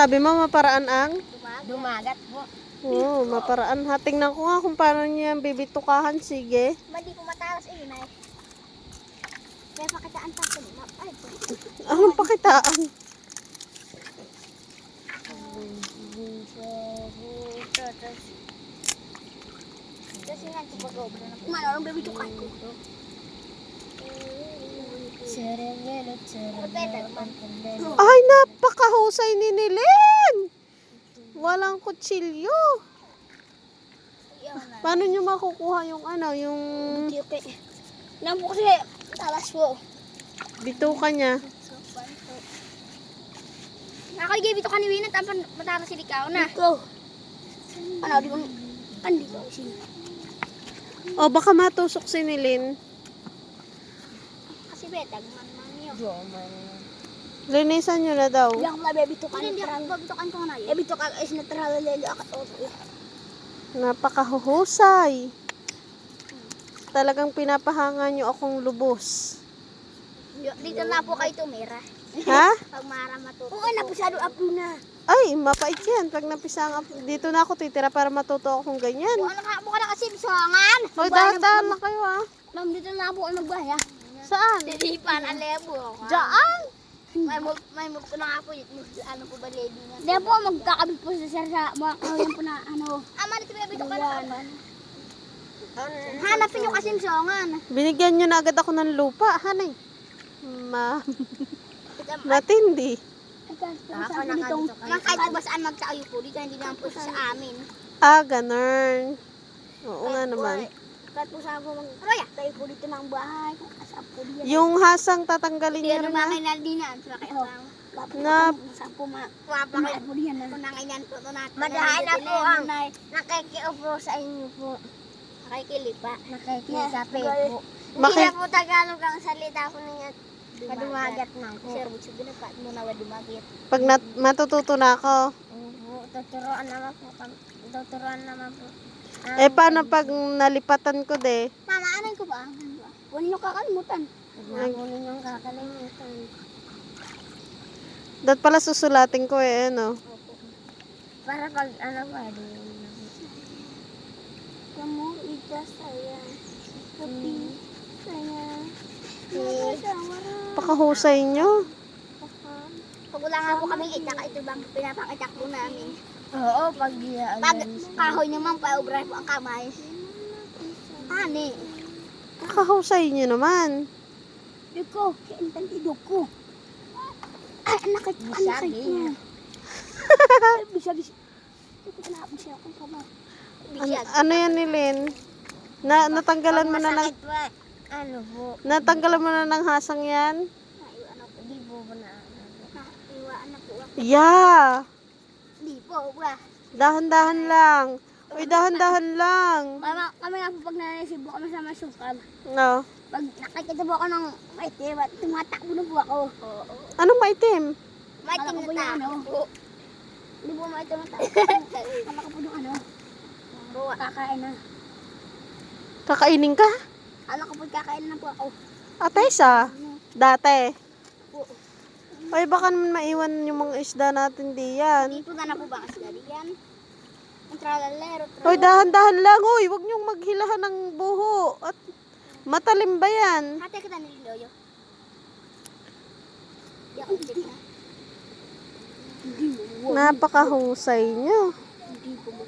Sabi mo, maparaan ang? Dumagat po. Oo, maparaan. Ha, tingnan ko nga kung paano niya bibitukahan. Sige. Mali po matalas eh, Nay. Kaya pakitaan pa ito. Ay, po. Anong pakitaan? Kasi nga, kumagobra na. Baby to ko. Ay, napakahusay ni Nilen! Walang kutsilyo. Paano nyo makukuha yung ano, yung kasi, talas po. bituka niya? Nakaligay dito kanina, tampan matalas si Ikaw na. Ikaw. Ano, di ba? Andi ko siya. O, baka matusok si Nilen. Kasi betag man man yun. Linisan nyo na daw. Hindi ako mabibitukan. Hindi ako mabibitukan ko na yun. Mabibitukan is natural lelo ako. Napakahusay. Talagang pinapahanga nyo akong lubos. Dito na po kayo tumira. Ha? Pag mara matuto. Oo, napisado apo na. Ay, mapait yan. Pag napisang up, dito na ako titira para matuto akong ganyan. Buka na, buka na kasi bisangan. Hoy, dahan-dahan na kayo ah. Ma'am, dito na po ako magbaya. Saan? Titipan, alebo. Diyan? May move, may move ko na nga po. Ano po ba, lady nga? Hindi po, magkakabit po sa sir sa mga kauyan po na ano. Ama, may bito ka na. Hanapin nyo kasi bisangan. Binigyan nyo na agad ako ng lupa, hanay. Ma, matindi. Ako na dito. Mga kahit ba saan magsaayo po dito, hindi naman po sa amin. Ah, ganun. Oo nga naman. Kahit po saan po mag tayo po dito ng bahay. Kasap po diyan. Yung hasang tatanggalin Hindi, rin ano mga ah. kinaldinan. Sa kaya Na- Saan po ma... Wapakay po diyan. Kung nangainan po ito natin. Madahan na po ang- Nakikiupo sa inyo po. Nakikilipa. Nakikisapi Yeah. po. Hindi na po Tagalog ang salita ko niya. Madumagat na po. Sir, butsi ko na pa. Muna wa dumagit. Pag nat- matututo na ako. Opo, tuturuan naman po kami. Tuturuan naman po. Eh, paano pag nalipatan ko de? Mama, anan ko ba? Huwag niyo kakalimutan. Huwag ninyong kakalimutan. Dapat pala susulatin ko eh, ano. Para pag ano pa, di Kamu, ija saya. Tapi, saya. Pakahusay nyo. Pag wala nga po kami itak, ito bang pinapangitak po namin. Oo, pag Pag kahoy naman, paubray po ang kamay. Ani. Pakahusay nyo naman. Diko, entendido ko. Ay, anak ko, anak. Ito ko na, bisa akong kama. An- ano yan ni Lynn? Na natanggalan mo na ng Masakit. Ano po? natanggalan mo na ng hasang yan? Naiwan ako. Di po ba na ano po? Naiwan ako. Yeah. Di po, ba? Dahan-dahan lang. Uy, dahan-dahan lang. Mama, kami nga po pag nanisibo kami sa masukal. No. Pag nakikita po ako ng maitim at tumatakbo na po ako. Oo. Anong maitim? Maitim na takbo. Hindi po maitim na takbo. Kala ko po yung ano. Buwa. Kakain na. Kakainin ka? Kala ko po kakain na po ako. Atay sa? Dati. Ay, baka naman maiwan yung mga isda natin diyan. Dito na na po ba kasi yan? Ang tralalero. Hoy, dahan-dahan lang. Uy, huwag niyong maghilahan ng buho. At matalim ba yan? Hati kita ni Loyo. Napakahusay niyo. Hindi ko mo